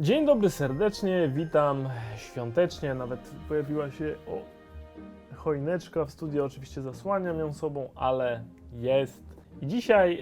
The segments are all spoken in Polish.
Dzień dobry serdecznie, witam świątecznie, nawet pojawiła się o, choineczka w studiu, oczywiście zasłaniam ją sobą, ale jest. I dzisiaj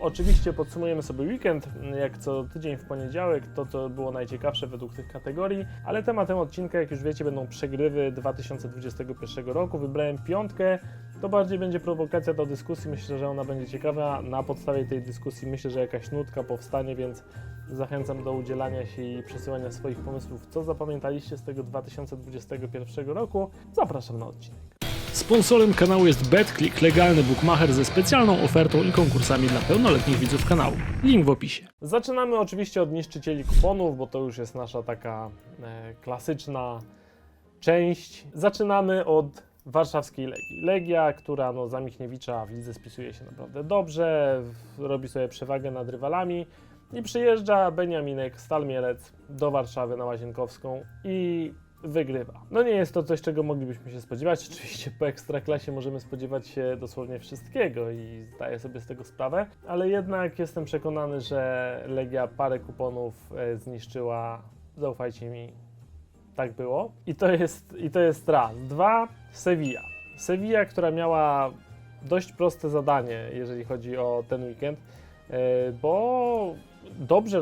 oczywiście podsumujemy sobie weekend, jak co tydzień w poniedziałek, to co było najciekawsze według tych kategorii, ale tematem odcinka, jak już wiecie, będą przegrywy 2021 roku. Wybrałem piątkę, to bardziej będzie prowokacja do dyskusji, myślę, że ona będzie ciekawa. Na podstawie tej dyskusji myślę, że jakaś nutka powstanie, więc Zachęcam do udzielania się i przesyłania swoich pomysłów, co zapamiętaliście z tego 2021 roku. Zapraszam na odcinek. Sponsorem kanału jest BetClick, legalny bookmacher ze specjalną ofertą i konkursami dla pełnoletnich widzów kanału. Link w opisie. Zaczynamy oczywiście od niszczycieli kuponów, bo to już jest nasza taka e, klasyczna część. Zaczynamy od warszawskiej Legii. Legia, która no, za Michniewicza w lidze spisuje się naprawdę dobrze, robi sobie przewagę nad rywalami i przyjeżdża Beniaminek Stal Mielec do Warszawy na Łazienkowską i wygrywa. No nie jest to coś, czego moglibyśmy się spodziewać. Oczywiście po Ekstraklasie możemy spodziewać się dosłownie wszystkiego i zdaję sobie z tego sprawę, ale jednak jestem przekonany, że Legia parę kuponów e, zniszczyła. Zaufajcie mi, tak było. I to jest, i to jest raz. Dwa, Sevilla. Sevilla, która miała dość proste zadanie, jeżeli chodzi o ten weekend, e, bo dobrze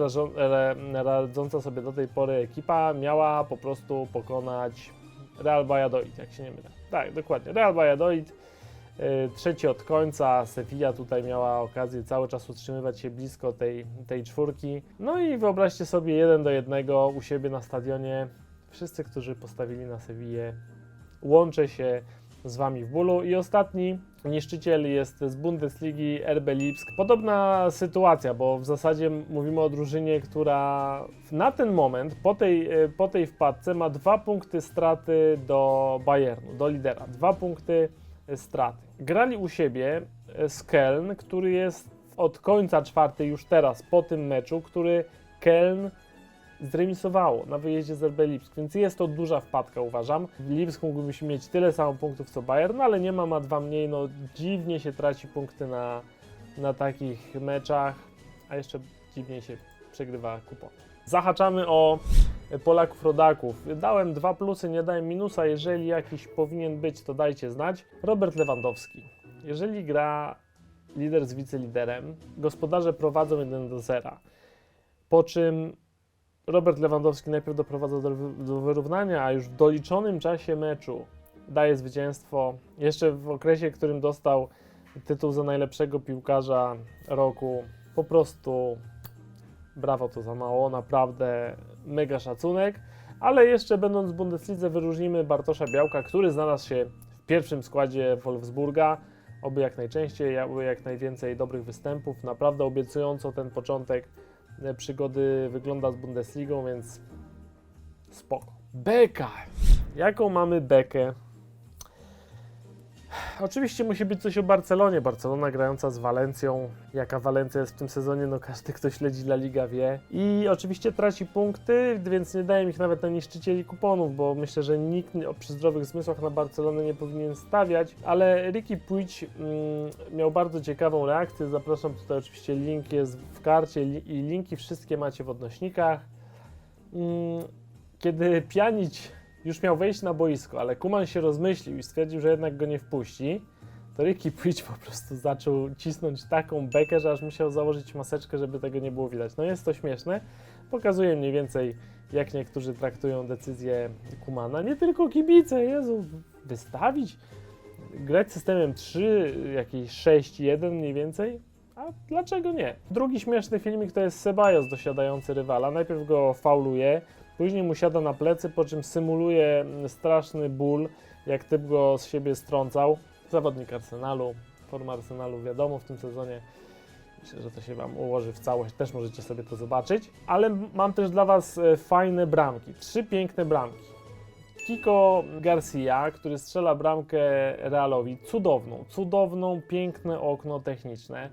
radząca sobie do tej pory ekipa miała po prostu pokonać Real Valladolid, jak się nie mylę. Tak, dokładnie. Real Valladolid, e, trzeci od końca. Sevilla tutaj miała okazję cały czas utrzymywać się blisko tej, tej czwórki. No i wyobraźcie sobie jeden do jednego u siebie na stadionie. Wszyscy, którzy postawili na Sevillę, łączę się z Wami w bólu. I ostatni niszczyciel jest z Bundesligi RB Lipsk. Podobna sytuacja, bo w zasadzie mówimy o drużynie, która na ten moment, po tej, e, po tej wpadce, ma dwa punkty straty do Bayernu, do lidera. Dwa punkty e, straty. Grali u siebie e, z Keln, który jest od końca czwartej już teraz, po tym meczu, który Keln zremisowało na wyjeździe z RB Lipsk, więc jest to duża wpadka, uważam. Lipsk mógłby mieć tyle samo punktów co Bayern, no ale nie ma, ma dwa mniej, no dziwnie się traci punkty na, na takich meczach, a jeszcze dziwniej się przegrywa kupon. Zahaczamy o Polaków rodaków. Dałem dwa plusy, nie dałem minusa. Jeżeli jakiś powinien być, to dajcie znać. Robert Lewandowski. Jeżeli gra lider z wiceliderem, gospodarze prowadzą 1 do 0. Po czym Robert Lewandowski najpierw doprowadza do, do wyrównania, a już w doliczonym czasie meczu daje zwycięstwo. Jeszcze w okresie, w którym dostał tytuł za najlepszego piłkarza roku. Po prostu brawo to za mało, naprawdę mega szacunek. Ale jeszcze będąc w Bundeslidze wyróżnimy Bartosza Białka, który znalazł się w pierwszym składzie Wolfsburga. Oby jak najczęściej, oby jak najwięcej dobrych występów. Naprawdę obiecująco ten początek przygody wygląda z Bundesligą, więc spoko. Beka. Jaką mamy bekę? Oczywiście musi być coś o Barcelonie. Barcelona grająca z Walencją. Jaka Walencja jest w tym sezonie, no każdy, kto śledzi La Liga wie. I oczywiście traci punkty, więc nie daję ich nawet na niszczycieli kuponów, bo myślę, że nikt przy zdrowych zmysłach na Barcelonę nie powinien stawiać. Ale Ricky Puig mm, miał bardzo ciekawą reakcję. Zapraszam tutaj oczywiście link jest w karcie i linki wszystkie macie w odnośnikach. Mm, Kiedy Pjanić już miał wejść na boisko, ale Kuman się rozmyślił i stwierdził, że jednak go nie wpuści, to Ricky Puig po prostu zaczął cisnąć taką bekę, że aż musiał założyć maseczkę, żeby tego nie było widać. No jest to śmieszne. Pokazuje mniej więcej, jak niektórzy traktują decyzję Kumana. Nie tylko kibice, Jezu, wystawić, grać systemem 3, jakiś 6-1 mniej więcej? A dlaczego nie? Drugi śmieszny filmik to jest Sebajos dosiadający rywala. Najpierw go fauluje, Później mu siada na plecy, po czym symuluje mm, straszny ból, jak typ go z siebie strącał. Zawodnik Arsenalu, forma Arsenalu wiadomo w tym sezonie. Myślę, że to się Wam ułoży w całość, też możecie sobie to zobaczyć. Ale mam też dla Was e, fajne bramki, trzy piękne bramki. Kiko Garcia, który strzela bramkę Realowi, cudowną, cudowną, piękne okno techniczne.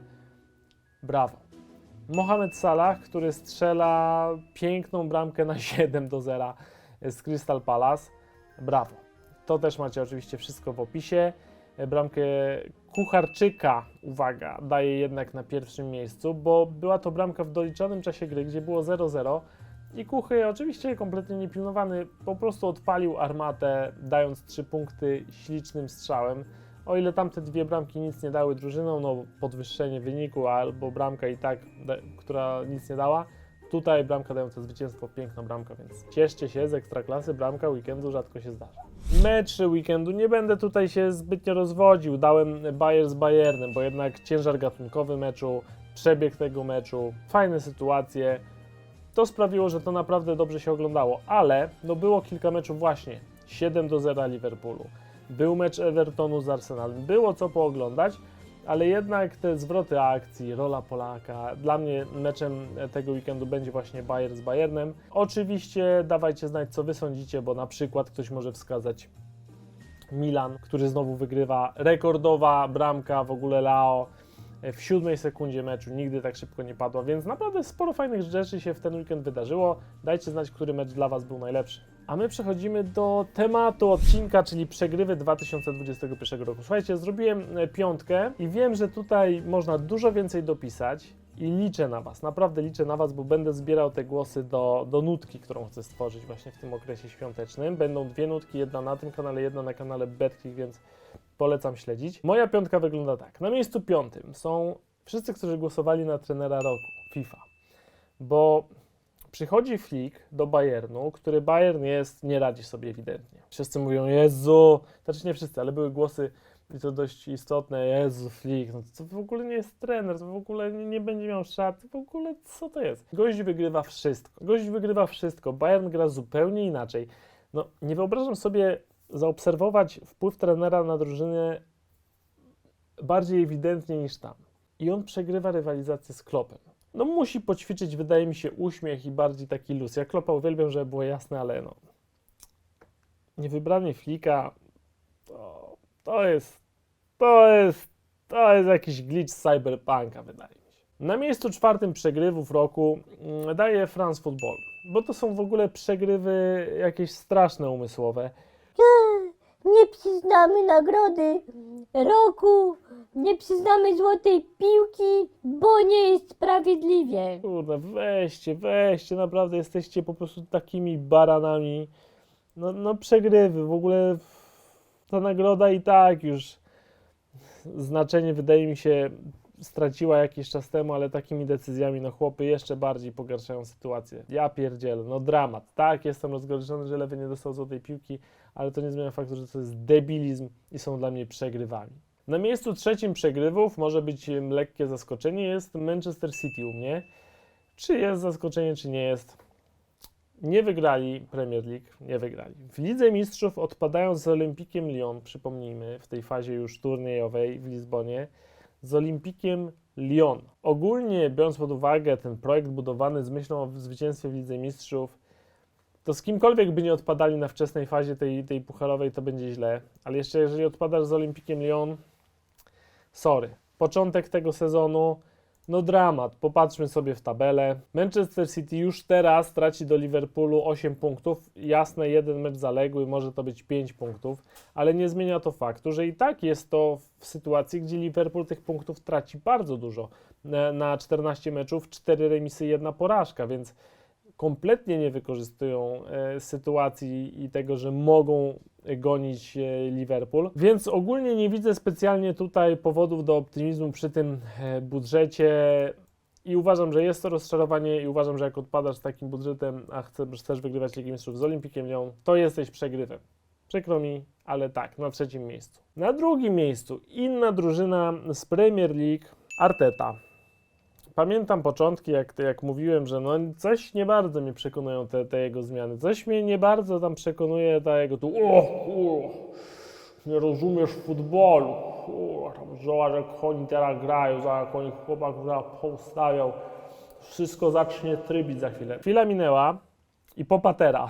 Brawo. Mohamed Salah, który strzela piękną bramkę na 7 do 0 z Crystal Palace. Brawo. To też macie oczywiście wszystko w opisie. Bramkę Kucharczyka, uwaga, daje jednak na pierwszym miejscu, bo była to bramka w doliczonym czasie gry, gdzie było 0-0 I Kuchy, oczywiście kompletnie niepilnowany, po prostu odpalił armatę, dając trzy punkty ślicznym strzałem. O ile tamte dwie bramki nic nie dały drużynom, no podwyższenie wyniku albo bramka i tak, która nic nie dała, tutaj bramka dająca zwycięstwo, piękna bramka, więc cieszcie się z ekstraklasy, bramka weekendu rzadko się zdarza. Mecz weekendu, nie będę tutaj się zbytnio rozwodził, dałem Bayer z Bayernem, bo jednak ciężar gatunkowy meczu, przebieg tego meczu, fajne sytuacje, to sprawiło, że to naprawdę dobrze się oglądało, ale no było kilka meczów właśnie, 7 do 0 Liverpoolu, był mecz Evertonu z Arsenalem, było co pooglądać, ale jednak te zwroty akcji, rola Polaka, dla mnie meczem tego weekendu będzie właśnie Bayern z Bayernem. Oczywiście dawajcie znać, co wy sądzicie, bo na przykład ktoś może wskazać Milan, który znowu wygrywa, rekordowa bramka w ogóle Lao w siódmej sekundzie meczu, nigdy tak szybko nie padła, więc naprawdę sporo fajnych rzeczy się w ten weekend wydarzyło. Dajcie znać, który mecz dla Was był najlepszy. A my przechodzimy do tematu odcinka, czyli przegrywy 2021 roku. Słuchajcie, zrobiłem e, piątkę i wiem, że tutaj można dużo więcej dopisać i liczę na Was, naprawdę liczę na Was, bo będę zbierał te głosy do, do nutki, którą chcę stworzyć właśnie w tym okresie świątecznym. Będą dwie nutki, jedna na tym kanale, jedna na kanale BetClick, więc polecam śledzić. Moja piątka wygląda tak. Na miejscu piątym są wszyscy, którzy głosowali na trenera roku FIFA, bo przychodzi Flick do Bayernu, który Bayern jest, nie radzi sobie ewidentnie. Wszyscy mówią, Jezu, znaczy nie wszyscy, ale były głosy i to dość istotne, Jezu, Flick, no to w ogóle nie jest trener, to w ogóle nie, nie będzie miał szat, w ogóle co to jest? Gość wygrywa wszystko, gość wygrywa wszystko, Bayern gra zupełnie inaczej. No, nie wyobrażam sobie zaobserwować wpływ trenera na drużynę bardziej ewidentnie niż tam. I on przegrywa rywalizację z Klopem. No musi poćwiczyć, wydaje mi się, uśmiech i bardziej taki luz. Ja Klopa uwielbiam, żeby było jasne, ale no... Niewybranie Flika to, to jest... To jest... To jest jakiś glitch cyberpunka, wydaje mi się. Na miejscu czwartym przegrywów roku mm, daje France Football, bo to są w ogóle przegrywy jakieś straszne umysłowe. Nie przyznamy nagrody roku, nie przyznamy złotej piłki, bo nie jest sprawiedliwie. Kurde, weźcie, weźcie, naprawdę jesteście po prostu takimi baranami. No, no przegrywy, w ogóle ta nagroda i tak już znaczenie wydaje mi się straciła jakiś czas temu, ale takimi decyzjami, no chłopy jeszcze bardziej pogarszają sytuację. Ja pierdzielę, no dramat. Tak, jestem rozgoryczony, że Lewy nie dostał złotej piłki, ale to nie zmienia faktu, że to jest debilizm i są dla mnie przegrywami. Na miejscu trzecim przegrywów może być lekkie zaskoczenie, jest Manchester City u mnie. Czy jest zaskoczenie, czy nie jest? Nie wygrali Premier League, nie wygrali. W Lidze Mistrzów odpadają z Olympikiem Lyon, przypomnijmy, w tej fazie już turniejowej w Lizbonie, z Olimpikiem Lyon. Ogólnie biorąc pod uwagę ten projekt budowany z myślą o zwycięstwie w Lidze Mistrzów, to z kimkolwiek by nie odpadali na wczesnej fazie tej, tej pucharowej, to będzie źle. Ale jeszcze jeżeli odpadasz z Olimpikiem Lyon, sorry. Początek tego sezonu, no dramat. Popatrzmy sobie w tabelę. Manchester City już teraz traci do Liverpoolu 8 punktów. Jasne, jeden mecz zaległy, może to być 5 punktów, ale nie zmienia to faktu, że i tak jest to w sytuacji, gdzie Liverpool tych punktów traci bardzo dużo. Na, na 14 meczów 4 remisy, jedna porażka, więc kompletnie nie wykorzystują e, sytuacji i tego, że mogą gonić e, Liverpool. Więc ogólnie nie widzę specjalnie tutaj powodów do optymizmu przy tym e, budżecie. I uważam, że jest to rozczarowanie i uważam, że jak odpadasz z takim budżetem, a chcesz, chcesz wygrywać Ligę Mistrzów z Olimpikiem Lyon, to jesteś przegrywem. Przykro mi, ale tak, na trzecim miejscu. Na drugim miejscu inna drużyna z Premier League, Arteta. Pamiętam początki, jak, jak mówiłem, że no coś nie bardzo mnie przekonują te, te jego zmiany. Coś mnie nie bardzo tam przekonuje ta jego tu. O, o, nie rozumiesz futbolu. O, tam zobacz, jak oni teraz grają, za jak oni chłopak zaraz poustawiał. Wszystko zacznie trybić za chwilę. Chwila minęła i popatera.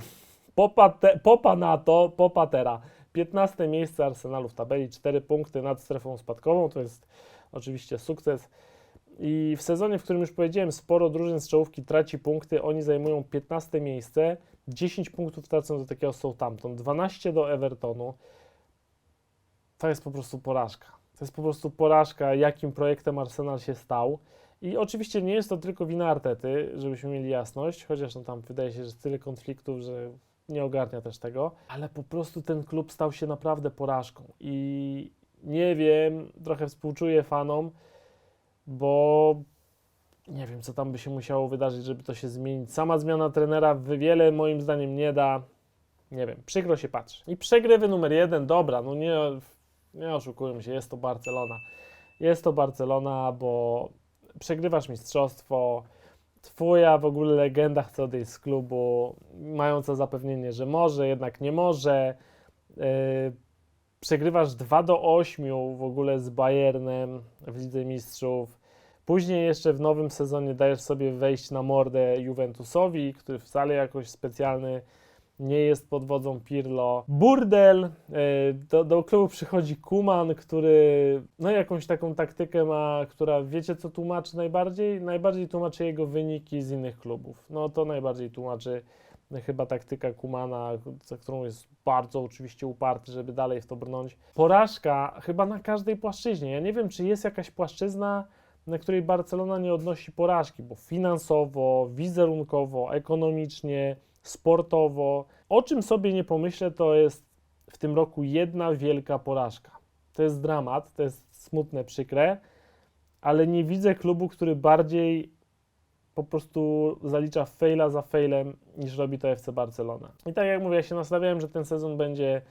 Popa, te, popa na to, popatera. 15 miejsce Arsenalu w tabeli, 4 punkty nad strefą spadkową. To jest oczywiście sukces. I w sezonie, w którym już powiedziałem, sporo drużyn z czołówki traci punkty, oni zajmują 15 miejsce, 10 punktów tracą do takiego Southampton, 12 do Evertonu. To jest po prostu porażka. To jest po prostu porażka, jakim projektem Arsenal się stał. I oczywiście nie jest to tylko wina Artety, żebyśmy mieli jasność, chociaż no tam wydaje się, że tyle konfliktów, że nie ogarnia też tego, ale po prostu ten klub stał się naprawdę porażką i nie wiem, trochę współczuję fanom, bo nie wiem, co tam by się musiało wydarzyć, żeby to się zmienić. Sama zmiana trenera wiele moim zdaniem nie da. Nie wiem, przykro się patrzy. I przegrywy numer jeden, dobra, no nie, nie oszukujmy się, jest to Barcelona. Jest to Barcelona, bo przegrywasz mistrzostwo, twoja w ogóle legenda chce odejść z klubu, mająca zapewnienie, że może, jednak nie może. Yy, przegrywasz 2 do 8 w ogóle z Bayernem w Lidze Mistrzów. Później jeszcze w nowym sezonie dajesz sobie wejść na mordę Juventusowi, który wcale jakoś specjalny nie jest pod wodzą Pirlo. Burdel, e, do, do klubu przychodzi Kuman, który no jakąś taką taktykę ma, która wiecie co tłumaczy najbardziej? Najbardziej tłumaczy jego wyniki z innych klubów. No to najbardziej tłumaczy chyba taktyka Kumana, za którą jest bardzo oczywiście uparty, żeby dalej w to brnąć. Porażka chyba na każdej płaszczyźnie. Ja nie wiem, czy jest jakaś płaszczyzna, na której Barcelona nie odnosi porażki, bo finansowo, wizerunkowo, ekonomicznie, sportowo. O czym sobie nie pomyślę, to jest w tym roku jedna wielka porażka. To jest dramat, to jest smutne, przykre, ale nie widzę klubu, który bardziej po prostu zalicza faila za failem niż robi to FC Barcelona. I tak jak mówię, ja się nastawiałem, że ten sezon będzie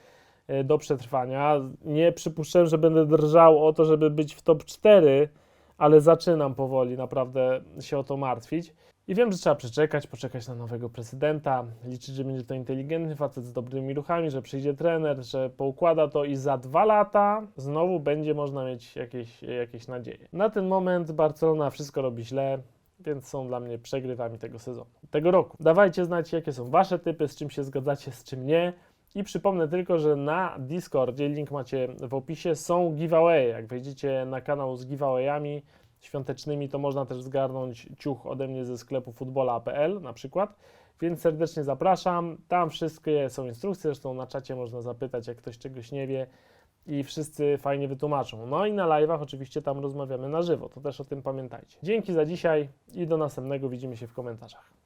e, do przetrwania. Nie przypuszczałem, że będę drżał o to, żeby być w top 4, ale zaczynam powoli naprawdę się o to martwić. I wiem, że trzeba przeczekać, poczekać na nowego prezydenta, liczyć, że będzie to inteligentny facet z dobrymi ruchami, że przyjdzie trener, że poukłada to i za dwa lata znowu będzie można mieć jakieś, jakieś nadzieje. Na ten moment Barcelona wszystko robi źle, więc są dla mnie przegrywami tego sezonu, tego roku. Dawajcie znać, jakie są Wasze typy, z czym się zgadzacie, z czym nie. I przypomnę tylko, że na Discordzie, link macie w opisie, są giveaway. Jak wejdziecie na kanał z giveawayami świątecznymi, to można też zgarnąć ciuch ode mnie ze sklepu futbola.pl na przykład. Więc serdecznie zapraszam. Tam wszystkie są instrukcje, zresztą na czacie można zapytać, jak ktoś czegoś nie wie i wszyscy fajnie wytłumaczą. No i na live'ach oczywiście tam rozmawiamy na żywo, to też o tym pamiętajcie. Dzięki za dzisiaj i do następnego, widzimy się w komentarzach.